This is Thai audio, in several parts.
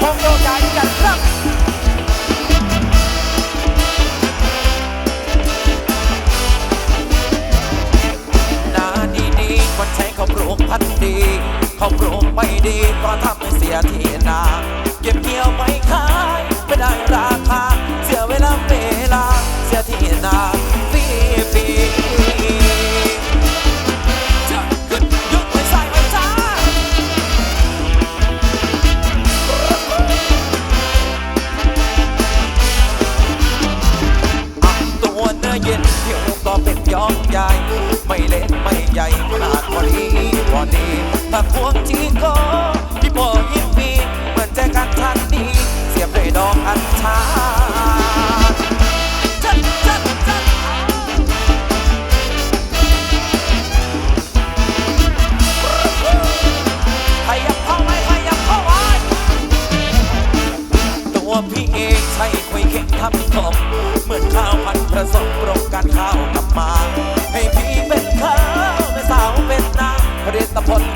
พงโยกายกันครับนาดีดีๆคนใช้เขาปลูกพันธุ์ดี เขาปลูกไม่ดีก็ทำให้เสียที่นาเก็บเกี่ยวไม่ขาย ไม่ได้ราคา เสียเวลาเวลา เสียที่นา เนื้อเย็นผิวก็เป็นยอมใหญ่ไม่เล็กไม่ใหญ่ขนาดพอดีพอดีถ้าควงจีก็พี่โบยิ้มมีเหมือนใจกันทันดีเสียบด้วยดอกอัญชันจัดจัดจัดขยับเข้าไว้ขยับเข้าไว้ตัวพี่เองใช่คุยเข่งทำกบเหมือน ข้าวพันผสมปรงกันข้าวกับมา ให้พี่เป็นข้าวเป็นสาวเป็นนางผลิตผล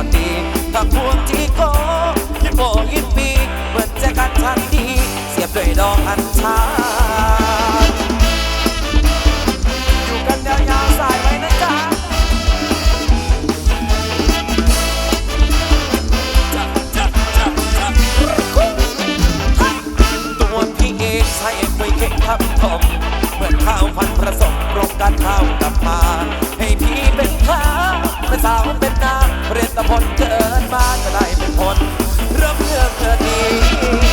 ดีพอดีถ้าพวงที่โกยิบโบยิบปีเหมือนจะกันทันดีเสียบด้วยดอกอัญชันอยู่กันยาวๆสายไว้นะจ๊ะจ๊ะจ๊ะจ๊ะจ๊ะตัวพี่เองใช้คุยเก่งทับทมเหมือนข้าวพันผสมรวมกันข้าวกับมาให้พี่เป็นข้าวเป็นสาว เรียนตะพนเกิดมาจะได้เป็นผลเริ่มเรื่องเธอดี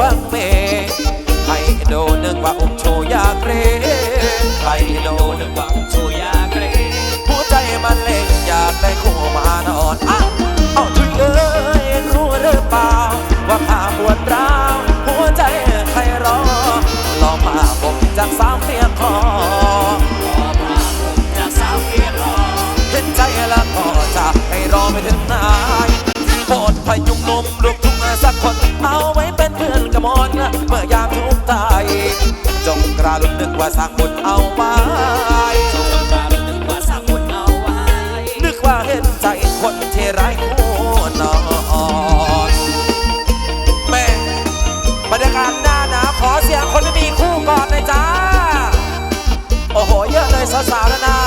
ว่า จงกราลุกนึกว่าสร้างบุญเอาไว้นึกว่าเห็นใจคนเทไร้คู่นอนแม่บรรยากาศหน้าหนาวขอเสียงคนที่มีคู่ก่อนเลยจ้า โอ้โห เยอะเลยสาวๆแล้วนะ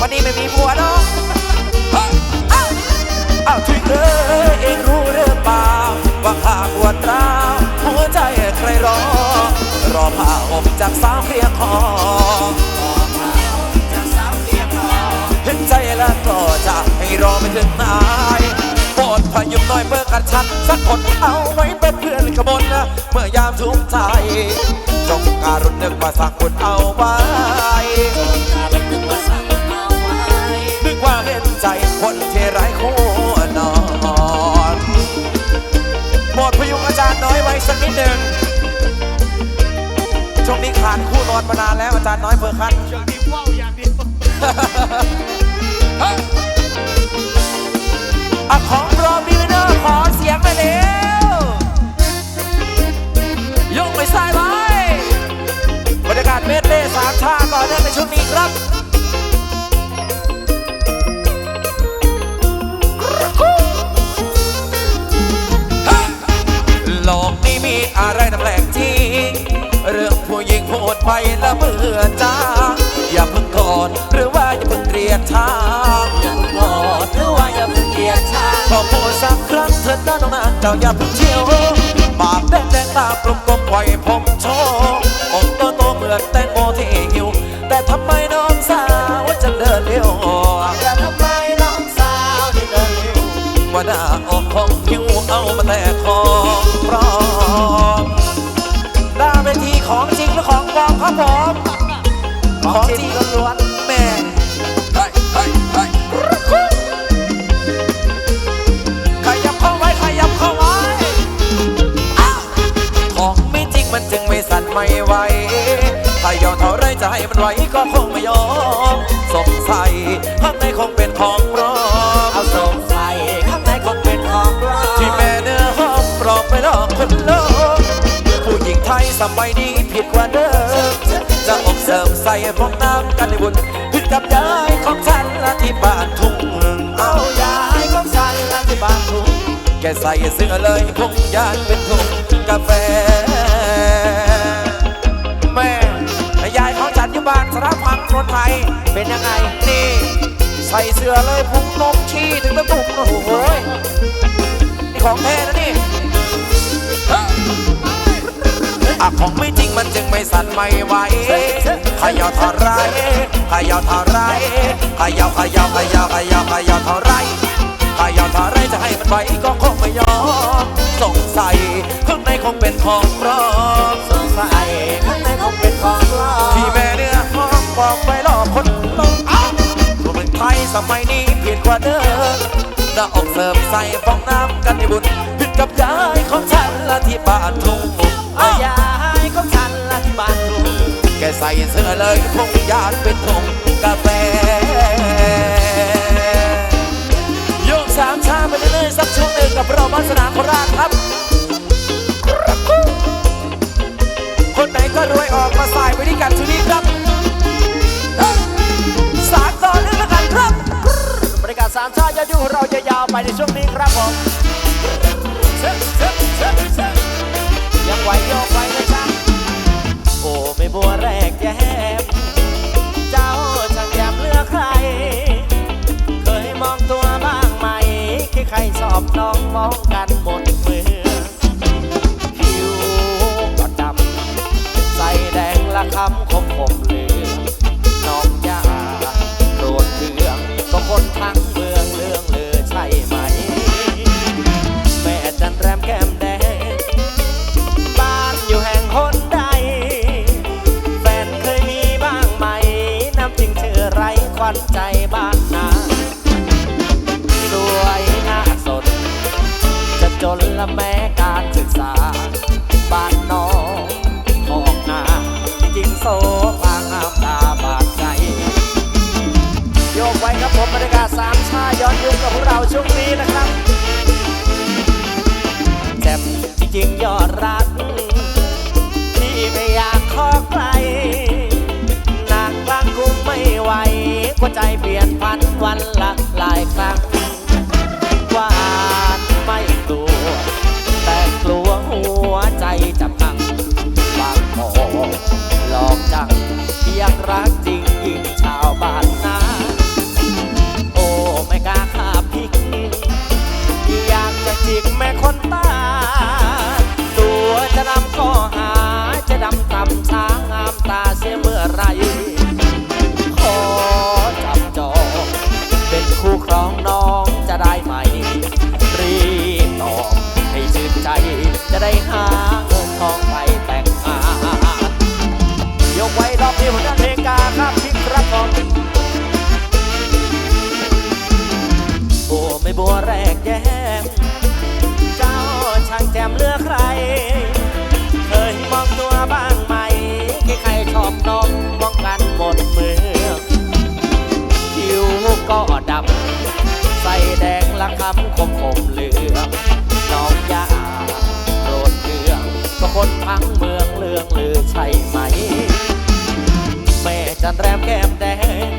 วันนี้ไม่มีผัวเนาะเอ้าเอ้าทุยเอ้ยเองรู้ รรอ รอผ้าห่มจากสาวเคลียร์คอเห็นใจแล้วก็จะให้รอไปถึงไหนโปรดพยุงหน่อยเพื่อกันฉันสักคนเอาไว้เป็นเพื่อนขบวนนะเมื่อยามทุกข์ใจ จงการุณนึกว่าสักคนเอาไว้ มานานแล้วอาจารย์น้อยเพื่อคันช่วงนี้เฝ้าอย่างเดียวอะของโปรบิวเนอร์ขอเสียงไปเร็วยกไปซ้ายไว้บรรยากาศเมดเล่สามชาก่อนเนื่องในช่วงนี้ครับ ไปล้วเบื่อจ้าอย่าเพิ่งกอดหรือว่าอย่าเพิ่งเกลียดทางอย่าเพิ่งกอดหรือว่าอย่าเพิ่งเกลียดทางขอพูดสักครั้งเถิดนะน้องนะเจ้าอย่าเพิ่งเที่ยวปากแดงแดงตากลมกลมๆปล่อยผมโชว์องโตโตเหมือนแตงโมที่หิว แต่ทำไมน้องสาวจะเดินเร็วแต่ทำไมน้องสาวถึงเดินเร็วว่าหน้าออกของผิวเอามาแต่ ของจริงล้วนแม่เฮ้ยเฮ้ยเฮ้ยขยับเข้าไว้ขยับเข้าไว้ของไม่จริงมันจึงไม่สั่นไม่ไหวถ้ายอมเท่าไรใจมันไหวก็คงไม่ยอมสงสัยข้างในคงเป็นของป สมัยนี้ผิดกว่าเดิมจะอกเสริมใส่ฟองน้ำกันในบุญผิดกับยายของฉันละที่บ้านทุ่งเอาเอายายของฉันละที่บ้านทุ่งแกใส่เสื้อเลยคงยานเป็นถุงกาแฟ แม่ยายของฉันอยู่บ้านสระพังคนไทยเป็นยังไงนี่ใส่เสื้อเลยพุงนมชี้ถึงตะตุ่มโอ้โหนี่ของแท้นะนี่ อะของไม่จริงมันจึงไม่สั่นไม่ไหวขยาวเท่าไรขยาวเท่าไรขยาวขยาวขยาวขยาวขยาวเท่าไรขยาวเท่าไรจะให้มันไหวก็คงไม่ยอมสงสัยข้างในคงเป็นของปลอมสงสัยข้างในคงเป็นของปลอมที่แม่เนื้อหอมบอกไปหลอกคนลงเอ้าตัวเป็นไทยสมัยนี้เปลี่ยนกว่าเดิมหน้าอกเสริมใส่ฟองน้ำกันในบุญผิดกับยา ใส่เสื้อเลยคงยากเป็นทงกาแฟโยกสามชาไปเรื่อยๆสักช่วงหนึ่งกับเราบ้านสนามโคราชครับ คนไหนก็รวยออกมาใส่ไปด้วยกันชุนี้ครับสามต่อเนื่องแล้วกันครับบริการสามชาติยอยูเราจะยาวไปในช่วงนี้ครับผมยังไหวโยกไหวเลยจ้าโอ้ไม่ บัวแรกแย้มเจ้าช่างแย้มเลือกใคร หัวใจเปลี่ยนพันวันละหลายครั้ง ละคำคมคมเหลืองน้องยาโรดเคืองก็คนทั้งเมืองเลืองลือใช่ไหม แม่จันแรมแก้มแดง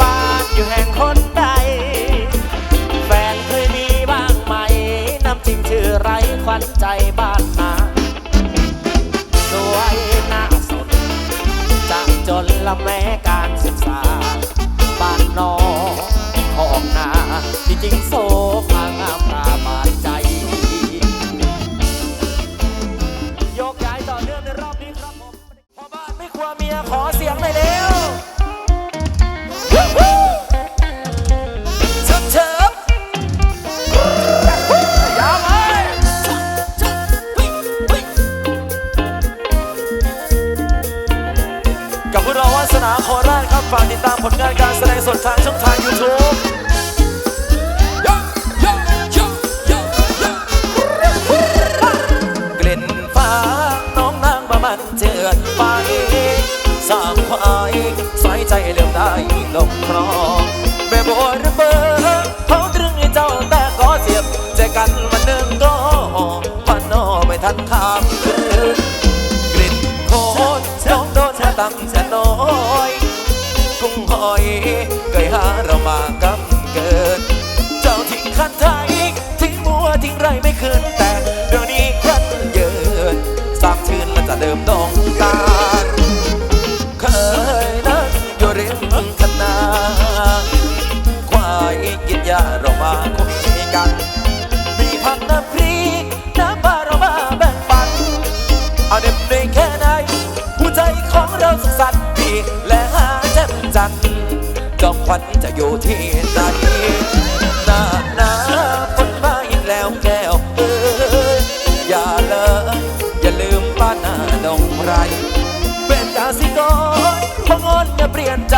บ้านอยู่แห่งคนใด แฟนเคยมีบ้างไหมน้ำจิ้มชื่อไรขวัญใจบ้านนาสวยหน้าสดจากจนละแม้การศึกษาบ้านนอก อองนาที่จริงโซฟางามตาบาน ตั้งแต่น้อยกุ้งหอยเคยหาเรามากำเกิด เจ้าทิ้งคันไทยทิ้งมัวทิ้งไรไม่คืนแต่ ที่ไหนหน้าหนาฝนมาอีกแล้วแก้วเอ้ยอย่าเลยอย่าลืมบ้านนาดงไรเป็นกาสิกรพองอนอย่าเปลี่ยนใจ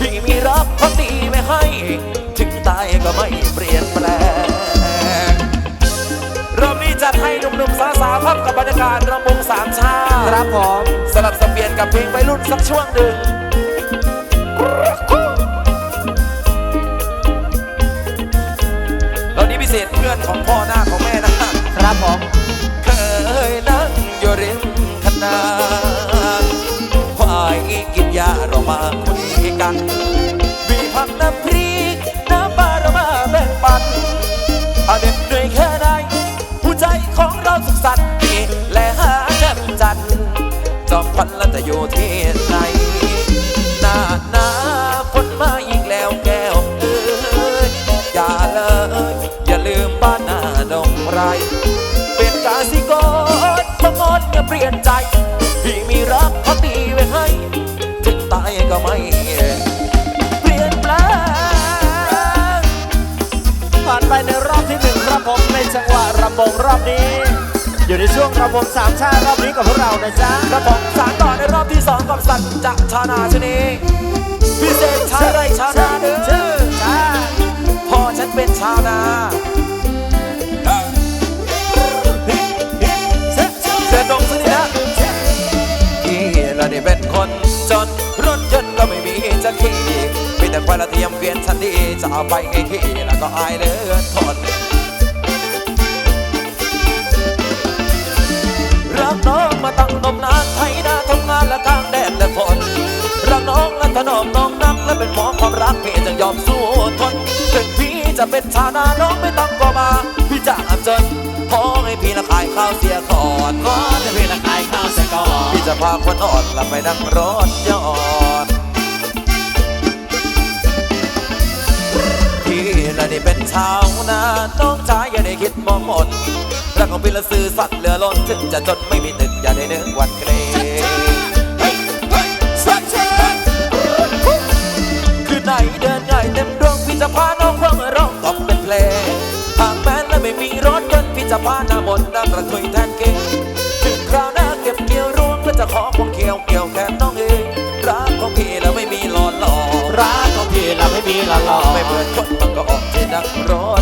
พี่มีรักพักดีไม่ให้ ถึงตายก็ไม่เปลี่ยนแปลงรอบนี้จัดให้หนุ่มๆสาวๆครับกับบรรยากาศรำวงสามชาติครับผมสลับสับเปลี่ยนกับเพลงวัยรุ่นสักช่วงหนึ่งแของพ่อหน้าของแม่นะครับผมเคยนั่งอยู่ริมคณะควายกินยาเรามาคุยกันำวงรอบนี้ อยู่ในช่วงรำวงสามชาติรอบนี้กับพวกเรานะจ๊ะกระผมสารต่อในรอบที่สองกับสันจะชานาชนีพิเศษชาไรชานาเด้อจ้าพ่อฉันเป็นชาวนาเสียตรงสินะที่เราได้เป็นคนจนรถยนต์ก็ไม่มีจะขี่มีแต่ควายละเทียมเกวียนฉันดีจะเอาไปไงขี่แล้วก็อายเหลือทน รักน้องมาตั้งนมนานไทยนาทำงานและกลางแดดและฝนรักน้องและถนอมน้องนักและเป็นหมอความรักพี่จะยอมสู้ทนถึงพี่จะเป็นชาวนาน้องไม่ต้องก็มา พี่จะอับจนขอให้พี่ละขายข้าวเสียก่อนขอให้พี่ละขายข้าวเสียก่อนพี่จะพาคนอ่อนละไปนั่งรถย้อนพี่ละได้เป็นชาวนาน้องชายอย่าได้คิดมองหมด รักของพี่ละสื่อสัตว์เหลือล้นถึงจะจนไม่มีตึกอย่าได้นึกหวันเกรงคือไหนเดินง่ายเต็มดวงพี่จะพาน้องควงร้องกอบเป็นเพลงหากแม้นและไม่มีรถยนต์พี่จะพาหน้ามนต์นั่งกระทุยแทนเก่งถึงคราวหน้าเก็บเกี่ยวรวงและจะขอควงเกี่ยวเกี่ยวแขนน้องเองรักของพี่แล้วไม่มีหลอนหลอกรักของพี่เราไม่มีหละหลอกไม่เหมือนคนบางก็ออกที่นั่งรถเก่ง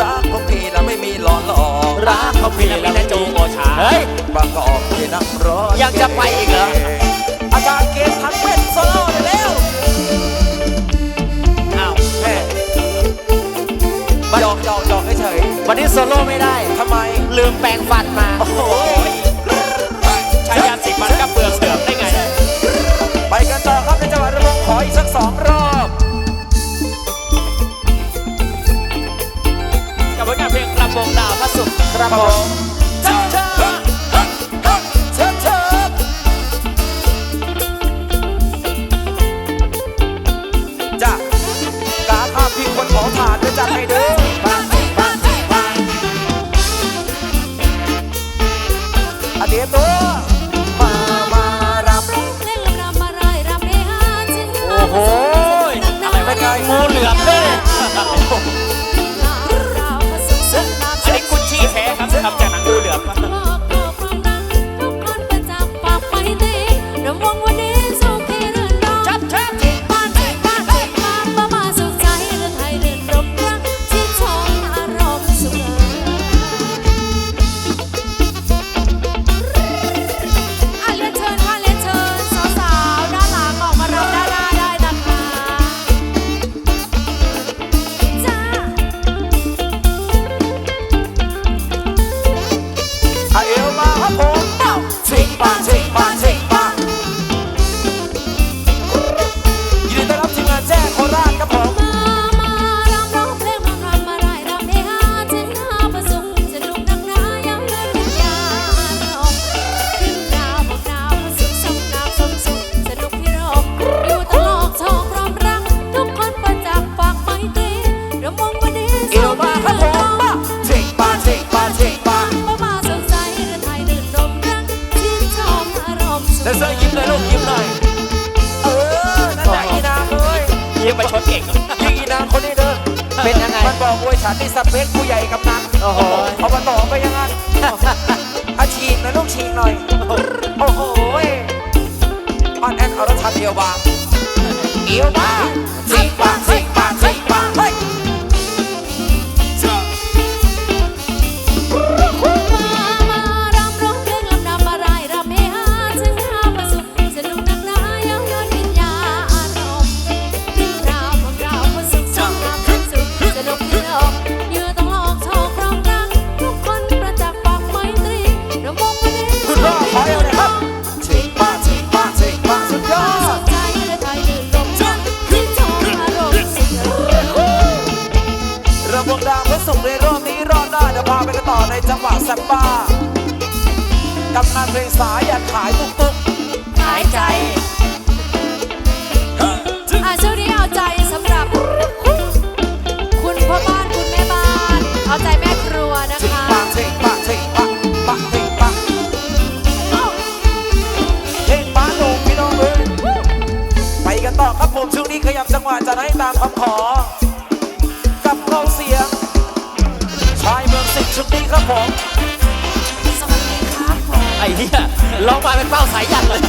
รักของพี่นะไม่มีหลอนหลอกรักของพี่นะมีแต่จูโอชาเฮ้ยปรงกอบด้วนักร้อยังจะไปอีกเหรออาจารย์เกณทั้งเป็นโซโล่เลยเร็วเอาวแม่หยอกหยอกหยอกเฉยวันนี้โซโล่ไม่ได้ทำไมลืมแปลงฟันมาโอ้ย จ้ะกาข้าพี่คนขอผ่านด้วจัดให้เด้อ สื้อยิ้มเลยอยลูกยิ้มหน่อย เออ นั่นแหละอีนางเอ้ยยิ้มไปชนเก่งยิ่งอีนางคนนี้เด้อเป็นยังไง มันบอกโวยฉันนี่สเปคผู้ใหญ่กับนังโอ้โหเอามาต่อไปยังไงอาชีกนะลูกชีกหน่อย โอ้โหอ่นแอนเอรชันเดียวบางเดียวบางสิบบางสิบบางสิบบางเฮ้ย ลองมาเป็นเป้าสายยันเลย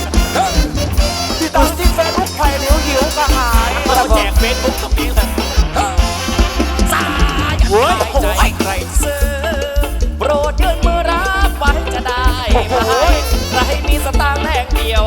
ติดตามที่เฟซบุ๊กไผ่เหลียวหิวกระหายเราแจกเฟซบุ๊กตรงนี้เลยสายยันโอ้ยโอ้ยใครซื้อโปรดยื่นมือรับไว้จะได้ใครมีสตางค์แหงเดียว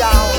ยาว